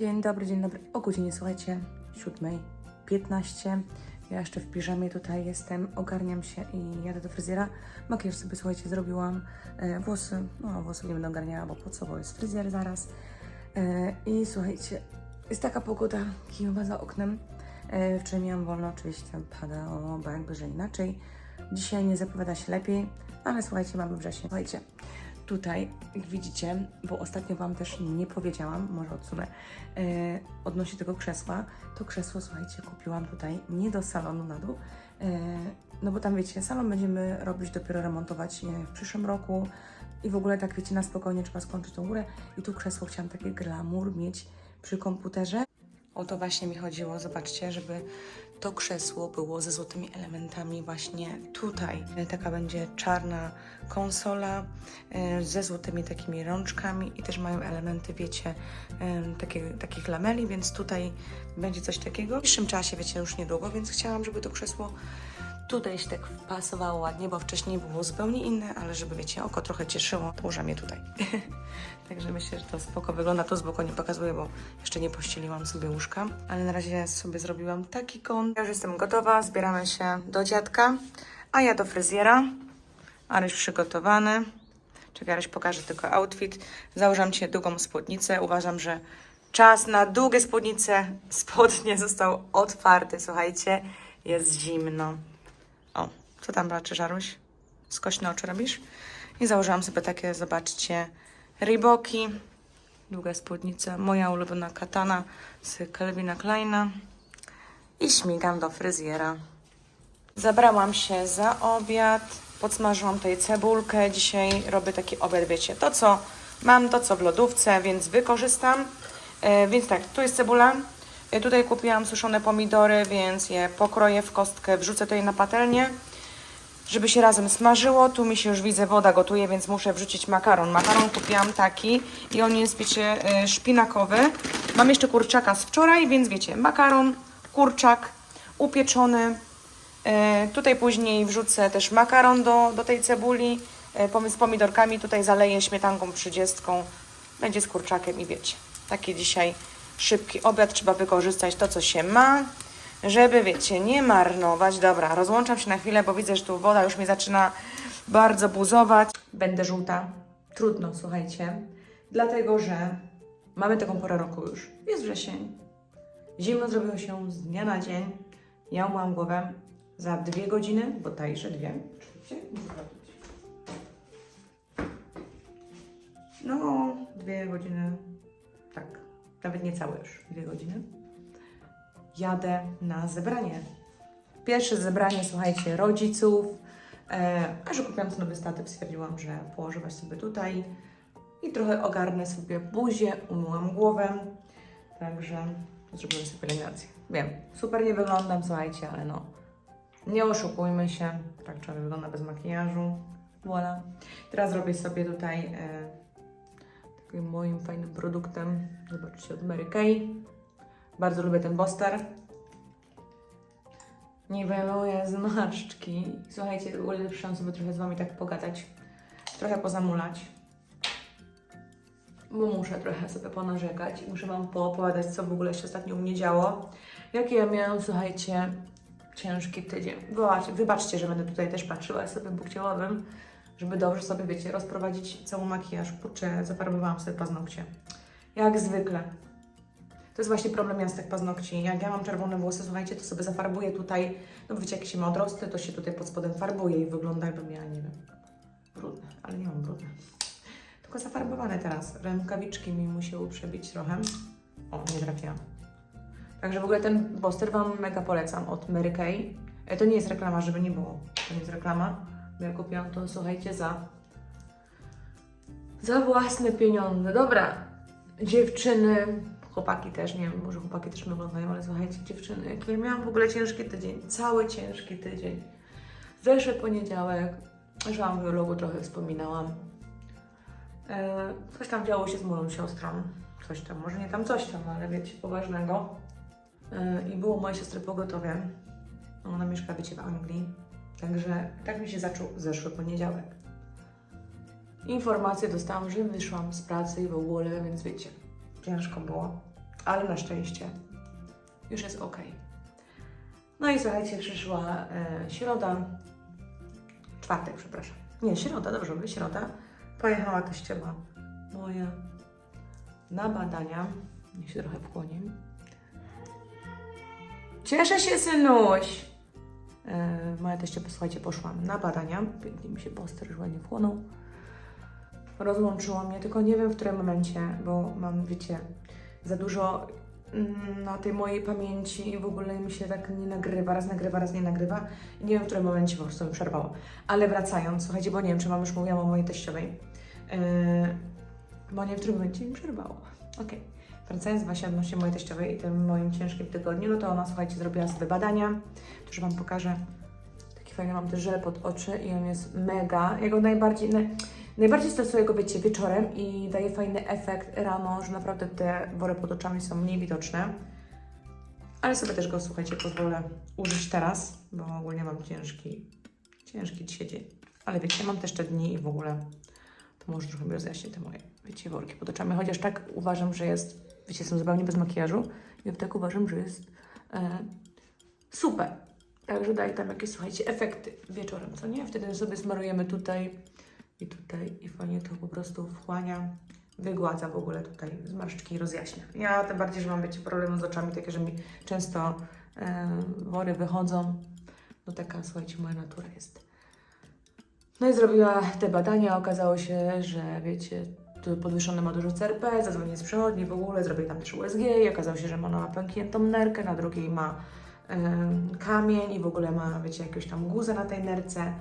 Dzień dobry, dzień dobry. O godzinie, słuchajcie, 7.15. Ja jeszcze w piżamie tutaj jestem, ogarniam się i jadę do fryzjera. Makijaż sobie, słuchajcie, zrobiłam. E, włosy, no włosy nie będę ogarniała, bo po co, bo jest fryzjer zaraz. E, I słuchajcie, jest taka pogoda kijowa za oknem. E, wczoraj miałam wolno, oczywiście padało, bo jakby, że inaczej. Dzisiaj nie zapowiada się lepiej, ale słuchajcie, mamy wrzesień. Słuchajcie, tutaj, jak widzicie, bo ostatnio Wam też nie powiedziałam, może odsunę, e, odnośnie tego krzesła. To krzesło, słuchajcie, kupiłam tutaj nie do salonu na dół, e, no bo tam wiecie, salon będziemy robić, dopiero remontować e, w przyszłym roku i w ogóle tak wiecie, na spokojnie trzeba skończyć tą górę i tu krzesło chciałam takie glamour mieć przy komputerze. O to właśnie mi chodziło, zobaczcie, żeby to krzesło było ze złotymi elementami właśnie tutaj. E, Taka będzie czarna konsola e, ze złotymi takimi rączkami i też mają elementy, wiecie, em, takie, takich lameli, więc tutaj będzie coś takiego. W bliższym czasie, wiecie, już niedługo, więc chciałam, żeby to krzesło tutaj się tak pasowało ładnie, bo wcześniej było zupełnie inne, ale żeby, wiecie, oko trochę cieszyło, położę je tutaj. Także myślę, że to spoko wygląda. To z boku nie pokazuję, bo jeszcze nie pościeliłam sobie łóżka, ale na razie sobie zrobiłam taki kąt. Ja już jestem gotowa, zbieramy się do dziadka, a ja do fryzjera. Aryś przygotowany. Czekaj, Aryś pokażę tylko outfit. Założam Ci długą spódnicę. Uważam, że czas na długie spódnice. Spodnie został otwarty, słuchajcie. Jest zimno. O, co tam raczy, Żaruś? Skośne oczy robisz? I założyłam sobie takie, zobaczcie, Reeboki. Długa spódnica. Moja ulubiona katana z Calvina Kleina. I śmigam do fryzjera. Zabrałam się za obiad, podsmażyłam tutaj cebulkę. Dzisiaj robię taki obiad, wiecie, to co mam, to co w lodówce, więc wykorzystam. E, więc tak, tu jest cebula. Tutaj kupiłam suszone pomidory, więc je pokroję w kostkę, wrzucę tutaj na patelnię, żeby się razem smażyło. Tu mi się już widzę, woda gotuje, więc muszę wrzucić makaron. Makaron kupiłam taki i on jest, wiecie, e, szpinakowy. Mam jeszcze kurczaka z wczoraj, więc wiecie, makaron, kurczak upieczony, E, tutaj później wrzucę też makaron do, do tej cebuli pom- z pomidorkami. Tutaj zaleję śmietanką trzydziestką. Będzie z kurczakiem i wiecie. Taki dzisiaj szybki obiad. Trzeba wykorzystać to, co się ma, żeby, wiecie, nie marnować. Dobra, rozłączam się na chwilę, bo widzę, że tu woda już mnie zaczyna bardzo buzować. Będę żółta. Trudno, słuchajcie. Dlatego, że mamy taką porę roku już. Jest wrzesień. Zimno zrobiło się z dnia na dzień. Ja umyłam głowę za dwie godziny, bo tajsze dwie. Oczywiście. No, dwie godziny. Tak, nawet niecałe już, dwie godziny. Jadę na zebranie. Pierwsze zebranie, słuchajcie, rodziców. E, a że kupiłam sobie nowy statyw, stwierdziłam, że położę was sobie tutaj i trochę ogarnę sobie buzię, umyłam głowę. Także zrobiłem sobie pielęgnację. Wiem, super nie wyglądam, słuchajcie, ale no, nie oszukujmy się, tak człowiek wygląda bez makijażu. Voilà. Teraz robię sobie tutaj e, takim moim fajnym produktem, zobaczcie, od Mary Kay. Bardzo lubię ten boster. Niweluję zmarszczki. Słuchajcie, przyszłam sobie trochę z Wami tak pogadać, trochę pozamulać. Bo muszę trochę sobie ponarzekać muszę Wam poopowiadać, co w ogóle się ostatnio u mnie działo. Jakie ja miałam, słuchajcie, ciężki tydzień. Wybaczcie, wybaczcie, że będę tutaj też patrzyła sobie, bo chciałabym, żeby dobrze sobie, wiecie, rozprowadzić cały makijaż. Kurczę, zafarbowałam sobie paznokcie. Jak zwykle. To jest właśnie problem jasnych paznokci. Jak ja mam czerwone włosy, słuchajcie, to sobie zafarbuję tutaj, no wiecie, jak się ma odrosty, to się tutaj pod spodem farbuje i wygląda jakbym miała, nie wiem, brudne, ale nie mam brudne. Tylko zafarbowane teraz. Rękawiczki mi musiały przebić trochę. O, nie trafiłam. Także w ogóle ten poster Wam mega polecam od Mary Kay. E, To nie jest reklama, żeby nie było. To nie jest reklama. Bo ja kupiłam to, słuchajcie, za za własne pieniądze. Dobra, dziewczyny, chłopaki też, nie wiem, może chłopaki też mnie oglądają, ale słuchajcie, dziewczyny, jaki ja miałam w ogóle ciężki tydzień, cały ciężki tydzień. Zeszły poniedziałek, już Wam w vlogu trochę wspominałam. E, coś tam działo się z moją siostrą, coś tam, może nie tam coś tam, ale wiecie, poważnego. E, I było u mojej siostry pogotowie. Ona mieszka, wiecie, w Anglii. Także tak mi się zaczął zeszły poniedziałek. Informację dostałam, że wyszłam z pracy i w ogóle, więc wiecie, ciężko było. ale na szczęście już jest ok. No i słuchajcie, przyszła e, środa, czwartek, przepraszam. Nie, środa, dobrze mówię, środa. Pojechała teściowa moja na badania. Niech się trochę wchłonie. Cieszę się, synuś! E, moja teściowa, słuchajcie, poszła na badania. Pięknie mi się poster ładnie wchłonął. Rozłączyło mnie, tylko nie wiem w którym momencie, bo mam, wiecie, za dużo mm, na tej mojej pamięci i w ogóle mi się tak nie nagrywa, raz nagrywa, raz nie nagrywa i nie wiem w którym momencie po prostu mi przerwało. Ale wracając, słuchajcie, bo nie wiem, czy Wam już mówiłam o mojej teściowej, yy, bo nie wiem w którym momencie mi przerwało. Okej. Wracając właśnie odnośnie mojej teściowej i tym moim ciężkim tygodniu, no to ona, słuchajcie, zrobiła sobie badania, to Wam pokażę. Taki fajny mam też żel pod oczy i on jest mega. Jego najbardziej, naj, najbardziej stosuję go, wiecie, wieczorem i daje fajny efekt rano, że naprawdę te wory pod oczami są mniej widoczne. Ale sobie też go, słuchajcie, pozwolę użyć teraz, bo ogólnie mam ciężki, ciężki dzisiaj dzień. Ale wiecie, mam też te dni i w ogóle to może trochę mi rozjaśnię te moje, wiecie, worki pod oczami. Chociaż tak uważam, że jest, wiecie, jestem zupełnie bez makijażu i tak uważam, że jest e, super. Także daje tam jakieś, słuchajcie, efekty wieczorem, co nie? Wtedy sobie smarujemy tutaj i tutaj i fajnie to po prostu wchłania, wygładza w ogóle tutaj zmarszczki i rozjaśnia. Ja tym bardziej, że mam, wiecie, problemy z oczami, takie, że mi często e, wory wychodzą. No taka, słuchajcie, moja natura jest. No i zrobiła te badania, okazało się, że wiecie, podwyższony ma dużo CRP, zadzwonię z przychodni w ogóle, zrobię tam też USG i okazało się, że ma ona pękniętą nerkę, na drugiej ma em, kamień i w ogóle ma, wiecie, jakąś tam guzę na tej nerce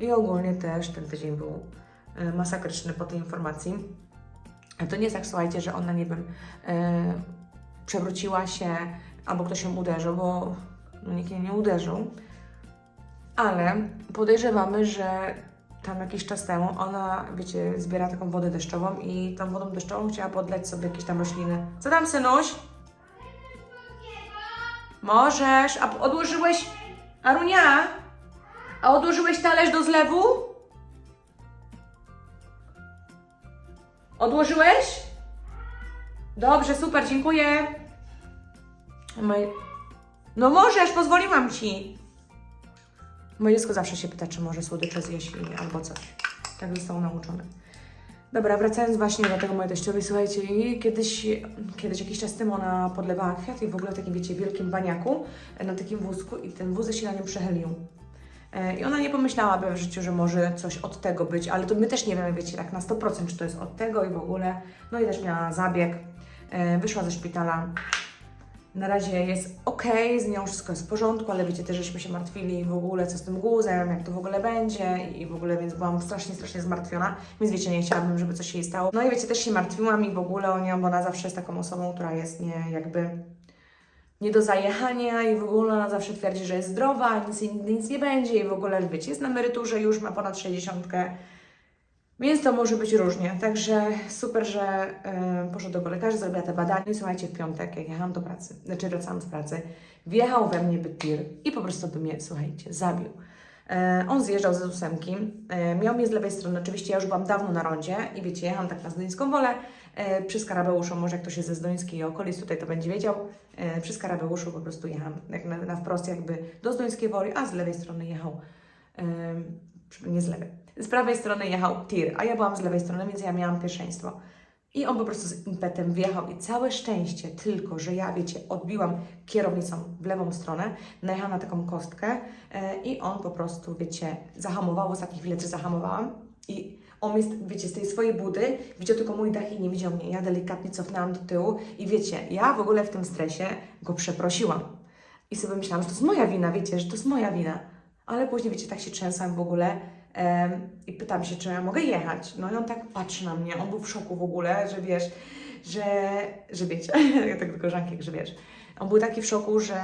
i ogólnie też ten tydzień był e, masakryczny po tej informacji. A to nie jest tak, słuchajcie, że ona, nie wiem, e, przewróciła się albo ktoś ją uderzył, bo no, nikt jej nie uderzył, ale podejrzewamy, że tam jakiś czas temu ona, wiecie, zbiera taką wodę deszczową i tą wodą deszczową chciała podleć sobie jakieś tam rośliny. Co tam, synuś? Możesz. A odłożyłeś... Arunia? A odłożyłeś talerz do zlewu? Odłożyłeś? Dobrze, super, dziękuję. No możesz, pozwoliłam ci. Moje dziecko zawsze się pyta, czy może słodycze zjeść albo coś. Tak zostało nauczone. Dobra, wracając właśnie do tego mojej teściowej, słuchajcie, kiedyś, kiedyś jakiś czas temu ona podlewała kwiat i w ogóle w takim, wiecie, wielkim baniaku e, na takim wózku i ten wózek się na nią przechylił. E, I ona nie pomyślałaby w życiu, że może coś od tego być, ale to my też nie wiemy, wiecie, tak na 100% czy to jest od tego i w ogóle. No i też miała zabieg, e, wyszła ze szpitala. Na razie jest ok, z nią wszystko jest w porządku, ale wiecie, też żeśmy się martwili w ogóle, co z tym guzem, jak to w ogóle będzie i w ogóle, więc byłam strasznie, strasznie zmartwiona, więc wiecie, nie chciałabym, żeby coś jej stało. No i wiecie, też się martwiłam i w ogóle o nią, bo ona zawsze jest taką osobą, która jest nie jakby nie do zajechania i w ogóle ona zawsze twierdzi, że jest zdrowa, nic nic nie będzie i w ogóle, wiecie, jest na emeryturze, już ma ponad 60. Więc to może być różnie. Także super, że y, poszła do lekarza, zrobiła te badania. I słuchajcie, w piątek, jak jechałam do pracy, znaczy wracałam z pracy, wjechał we mnie bytir i po prostu by mnie, słuchajcie, zabił. E, on zjeżdżał ze ósemki, e, miał mnie z lewej strony, oczywiście ja już byłam dawno na rondzie i wiecie, jechałam tak na Zdońską Wolę, e, przy Skarabeuszu, może jak ktoś jest ze Zdońskiej i okolic, tutaj to będzie wiedział, e, przy Skarabeuszu po prostu jechałam jak na, na wprost jakby do Zdońskiej Woli, a z lewej strony jechał, em, nie z lewej, z prawej strony jechał tir, a ja byłam z lewej strony, więc ja miałam pierwszeństwo. I on po prostu z impetem wjechał i całe szczęście tylko, że ja, wiecie, odbiłam kierownicą w lewą stronę, najechałam na taką kostkę e, i on po prostu, wiecie, zahamował, ostatniej chwili też zahamowałam i on jest, wiecie, z tej swojej budy widział tylko mój dach i nie widział mnie. Ja delikatnie cofnęłam do tyłu i wiecie, ja w ogóle w tym stresie go przeprosiłam. I sobie myślałam, że to jest moja wina, wiecie, że to jest moja wina. Ale później, wiecie, tak się trzęsłam w ogóle i pytam się, czy ja mogę jechać. No i on tak patrzy na mnie, on był w szoku w ogóle, że wiesz, że, że wiecie, ja tak do koleżanki, że wiesz. On był taki w szoku, że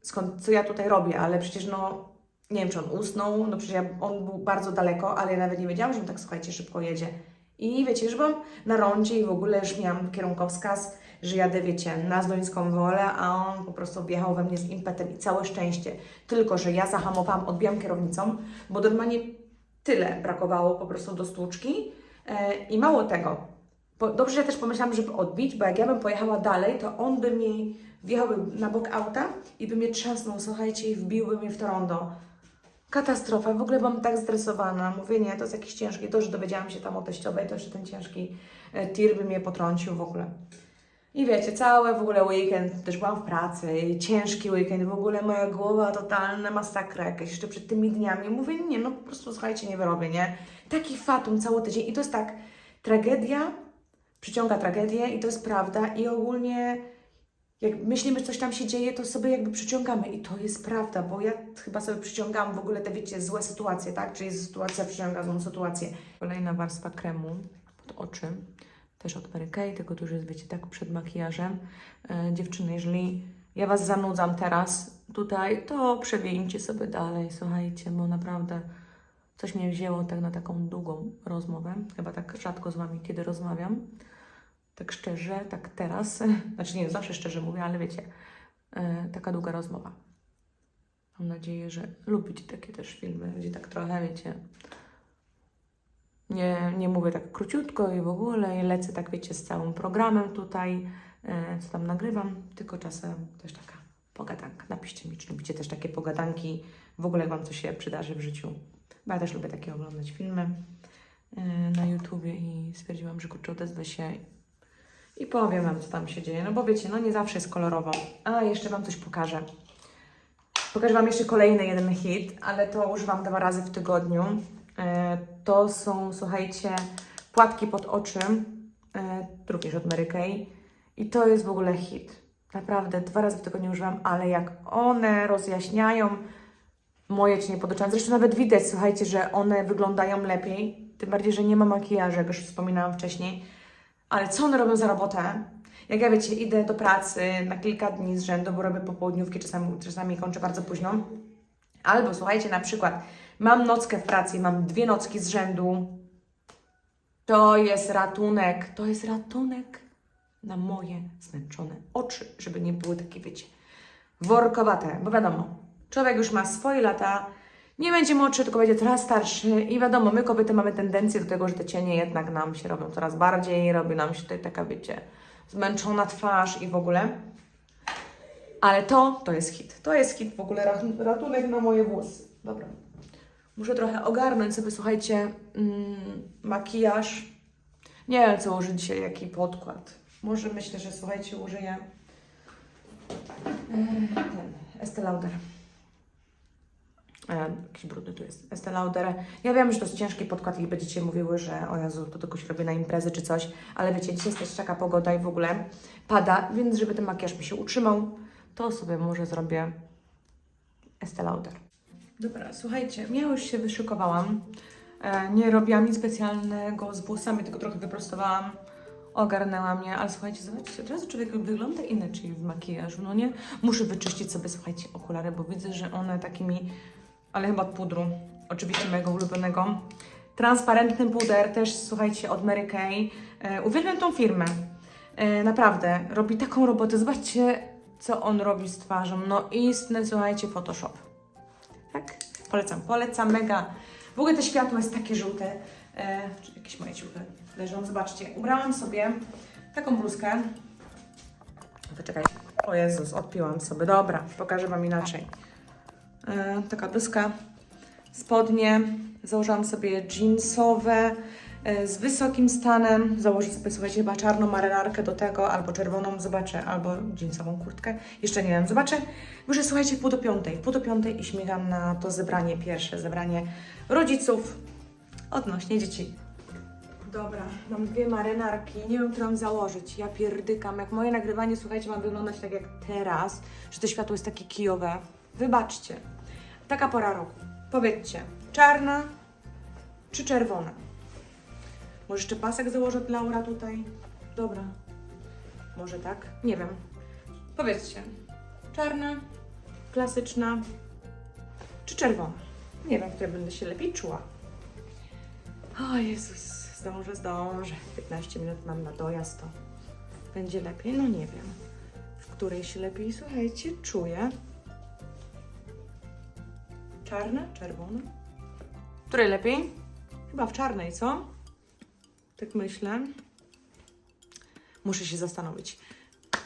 skąd, co ja tutaj robię, ale przecież no, nie wiem, czy on usnął, no przecież ja, on był bardzo daleko, ale ja nawet nie wiedziałam, że on tak, słuchajcie, szybko jedzie. I wiecie, że byłam na rondzie i w ogóle już miałam kierunkowskaz, że jadę, wiecie, na Zdońską Wolę, a on po prostu wjechał we mnie z impetem i całe szczęście. Tylko, że ja zahamowałam, odbiłam kierownicą, bo normalnie tyle brakowało po prostu do stłuczki. E, I mało tego, dobrze, że ja też pomyślałam, żeby odbić, bo jak ja bym pojechała dalej, to on by mi wjechałby na bok auta i by mnie trzasnął, słuchajcie, i wbiłby mnie w to rondo. Katastrofa, w ogóle byłam tak zestresowana. Mówię, nie, to jest jakiś ciężki. To, że dowiedziałam się tam o teściowej, to jeszcze ten ciężki e, tir by mnie potrącił w ogóle. I wiecie, cały w ogóle weekend, też byłam w pracy, ciężki weekend, w ogóle moja głowa totalna masakra jakaś, jeszcze przed tymi dniami. Mówię, nie, no po prostu słuchajcie, nie wyrobię, nie? Taki fatum cały tydzień i to jest tak, tragedia przyciąga tragedię i to jest prawda i ogólnie jak myślimy, że coś tam się dzieje, to sobie jakby przyciągamy i to jest prawda, bo ja chyba sobie przyciągam w ogóle te, wiecie, złe sytuacje, tak? Czyli sytuacja przyciąga złą sytuację. Kolejna warstwa kremu pod oczy, też od Mary Kay, tylko tu już jest, wiecie, tak przed makijażem. E, dziewczyny, jeżeli ja Was zanudzam teraz tutaj, to przewieńcie sobie dalej, słuchajcie, bo naprawdę coś mnie wzięło tak na taką długą rozmowę. Chyba tak rzadko z Wami kiedy rozmawiam. Tak szczerze, tak teraz. Znaczy nie, zawsze szczerze mówię, ale wiecie, e, taka długa rozmowa. Mam nadzieję, że lubicie takie też filmy, gdzie tak trochę, wiecie, nie, nie mówię tak króciutko i w ogóle i lecę tak, wiecie, z całym programem tutaj, e, co tam nagrywam, tylko czasem też taka pogadanka. Napiszcie mi, czy lubicie też takie pogadanki, w ogóle jak Wam coś się przydarzy w życiu. Bo ja też lubię takie oglądać filmy e, na YouTubie i stwierdziłam, że kurczę, odezwę się i powiem Wam, co tam się dzieje. No bo wiecie, no nie zawsze jest kolorowo. A, jeszcze Wam coś pokażę. Pokażę Wam jeszcze kolejny jeden hit, ale to używam dwa razy w tygodniu. E, to są, słuchajcie, płatki pod oczy, e, również od Mary Kay. I to jest w ogóle hit. Naprawdę, dwa razy w tygodniu używam, ale jak one rozjaśniają moje cienie pod oczami. Zresztą nawet widać, słuchajcie, że one wyglądają lepiej. Tym bardziej, że nie ma makijażu, jak już wspominałam wcześniej. Ale co one robią za robotę? Jak ja wiecie, idę do pracy na kilka dni z rzędu, bo robię popołudniówki, czasami, czasami kończę bardzo późno. Albo słuchajcie, na przykład mam nockę w pracy mam dwie nocki z rzędu. To jest ratunek, to jest ratunek na moje zmęczone oczy, żeby nie były takie, wiecie, workowate, bo wiadomo, człowiek już ma swoje lata, nie będzie młodszy, tylko będzie coraz starszy i wiadomo, my kobiety mamy tendencję do tego, że te cienie jednak nam się robią coraz bardziej, robi nam się tutaj taka, wiecie, zmęczona twarz i w ogóle. Ale to, to jest hit. To jest hit w ogóle, rat- ratunek na moje włosy. Dobra. Muszę trochę ogarnąć sobie, słuchajcie, mm, makijaż. Nie wiem, co użyć dzisiaj, jaki podkład. Może myślę, że słuchajcie, użyję ten Estee Lauder. E, jakiś brudny tu jest. Estee Lauder. Ja wiem, że to jest ciężki podkład i będziecie mówiły, że o Jezu, to tylko się robi na imprezy czy coś, ale wiecie, dzisiaj jest też taka pogoda i w ogóle pada, więc żeby ten makijaż mi się utrzymał, to sobie może zrobię Estee Lauder. Dobra, słuchajcie, ja już się wyszykowałam. E, nie robiłam nic specjalnego z włosami, tylko trochę wyprostowałam. Ogarnęła mnie, ale słuchajcie, zobaczcie, od razu człowiek wygląda inaczej w makijażu, no nie? Muszę wyczyścić sobie, słuchajcie, okulary, bo widzę, że one takimi, ale chyba od pudru, oczywiście mojego ulubionego. Transparentny puder, też słuchajcie, od Mary Kay. E, uwielbiam tą firmę. E, naprawdę, robi taką robotę. Zobaczcie, co on robi z twarzą. No istny, słuchajcie, Photoshop. Tak? Polecam, polecam, mega. W ogóle to światło jest takie żółte. E, czy jakieś moje ciuchy leżą. Zobaczcie, ubrałam sobie taką bluzkę. Poczekaj. O Jezus, odpiłam sobie. Dobra, pokażę Wam inaczej. E, taka bluzka, spodnie. Założyłam sobie jeansowe z wysokim stanem. Założę sobie, słuchajcie, chyba czarną marynarkę do tego, albo czerwoną, zobaczę, albo jeansową kurtkę. Jeszcze nie wiem, zobaczę. Jest, słuchajcie, w pół do piątej. W pół do piątej i śmigam na to zebranie, pierwsze zebranie rodziców odnośnie dzieci. Dobra, mam dwie marynarki, nie wiem, którą założyć. Ja pierdykam. Jak moje nagrywanie, słuchajcie, ma wyglądać tak jak teraz, że to światło jest takie kijowe. Wybaczcie. Taka pora roku. Powiedzcie, czarna czy czerwona? Może jeszcze pasek założę dla Laura tutaj? Dobra. Może tak? Nie wiem. Powiedzcie, czarna, klasyczna czy czerwona? Nie wiem, w której będę się lepiej czuła. O Jezus, zdążę, zdążę. 15 minut mam na dojazd, to będzie lepiej? No nie wiem. W której się lepiej, słuchajcie, czuję? Czarna, czerwona? W której lepiej? Chyba w czarnej, co? Tak myślę. Muszę się zastanowić.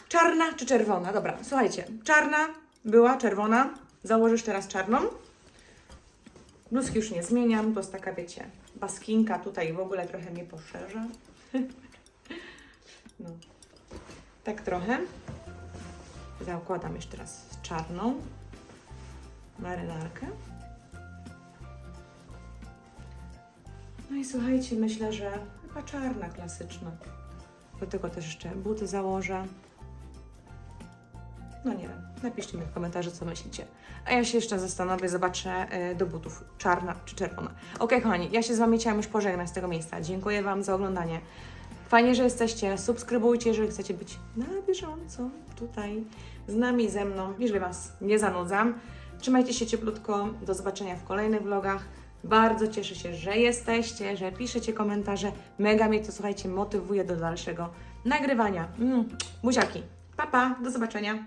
Czarna czy czerwona? Dobra, słuchajcie. Czarna była, czerwona. Założysz teraz czarną. Bluzki już nie zmieniam, to jest taka, wiecie, baskinka tutaj w ogóle trochę mnie poszerza. No. Tak trochę. Zakładam jeszcze raz czarną marynarkę. No i słuchajcie, myślę, że chyba czarna, klasyczna. Do tego też jeszcze buty założę. No nie wiem, napiszcie mi w komentarzu, co myślicie. A ja się jeszcze zastanowię, zobaczę e, do butów, czarna czy czerwona. Okej, kochani, ja się z Wami chciałam już pożegnać z tego miejsca. Dziękuję Wam za oglądanie. Fajnie, że jesteście. Subskrybujcie, jeżeli chcecie być na bieżąco tutaj z nami, ze mną, jeżeli Was nie zanudzam. Trzymajcie się cieplutko. Do zobaczenia w kolejnych vlogach. Bardzo cieszę się, że jesteście, że piszecie komentarze. Mega mnie to, słuchajcie, motywuje do dalszego nagrywania. Mm, buziaki. Pa, pa. Do zobaczenia.